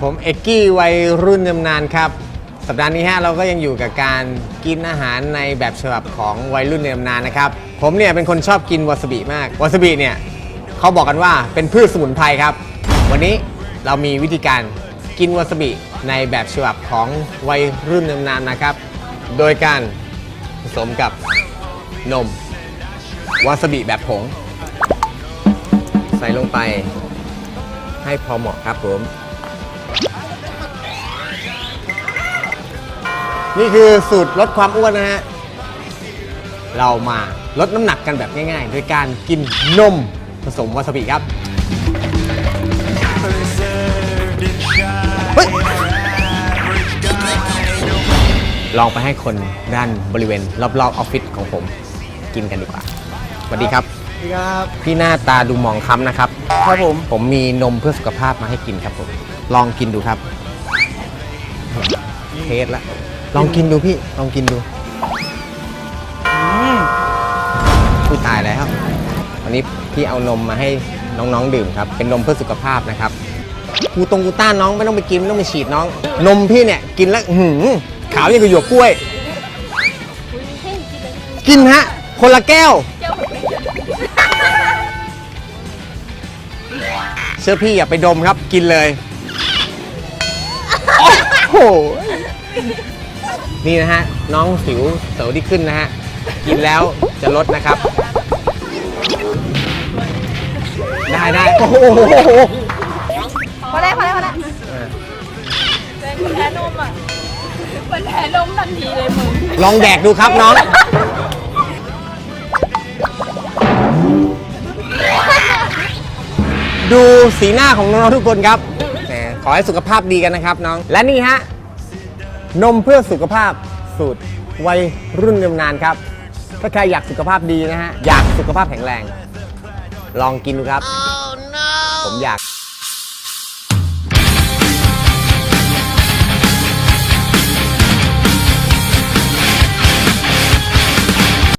ผมเอกกี้วัยรุ่นยำนานครับ สัปดาห์นี้ฮะเราก็ยังอยู่กับการกินอาหารในแบบฉบับของวัยรุ่นในตำนานนะครับ ผมเนี่ยเป็นคนชอบกินวาซาบิมาก วาซาบิเนี่ยเขาบอกกันว่าเป็นพืชสมุนไพรครับ วันนี้เรามีวิธีการกินวาซาบิในแบบฉบับของวัยรุ่นในตำนานนะครับ โดยการผสมกับนมวาซาบิแบบผง ใส่ลงไปให้พอเหมาะครับผม นี่คือสูตรลดความอ้วนนะฮะ เรามาลดน้ำหนักกันแบบง่ายๆ โดยการกินนมผสมวาซาบิครับ เฮ้ย ลองไปให้คนด้านบริเวณรอบๆออฟฟิศของผมกินกันดีกว่าสวัสดีครับ สวัสดีครับ พี่หน้าตาดูหมองคล้ำนะครับ ครับผม ผมมีนมเพื่อสุขภาพมาให้กินครับผม ลองกินดูครับ เทสละ ลองกินดูพี่ ลองกินดูผู้ตายแล้ววันนี้พี่เอานมมาให้น้องๆดื่มครับ เป็นนมเพื่อสุขภาพนะครับกูตรงกูต้านน้องไม่ต้องไปกินไม่ต้องไปฉีดน้อง นมพี่เนี่ยกินแล้วอื้อหือขาวยังกับหยวกกล้วย กินฮะ คนละแก้วเชื่อพี่อย่าไปดมครับกินเลย โอ้โห นี่นะฮะ น้องสิวเสาที่ขึ้นนะฮะ กินแล้วจะลดนะครับ ได้ได้โอ้โหพอได้พอได้พอได้เออเป็นแพ้นมอะเป็นแพ้นมทันทีเลยมึง ลองแดกดูครับน้อง ดูสีหน้าของน้องๆทุกคนครับแหมขอให้สุขภาพดีกันนะครับน้อง และนี่ฮะ นมเพื่อสุขภาพสูตรวัยรุ่นยำนานครับ ถ้าใครอยากสุขภาพดีนะฮะ อยากสุขภาพแข็งแรง ลองกินดูครับ ผมอยาก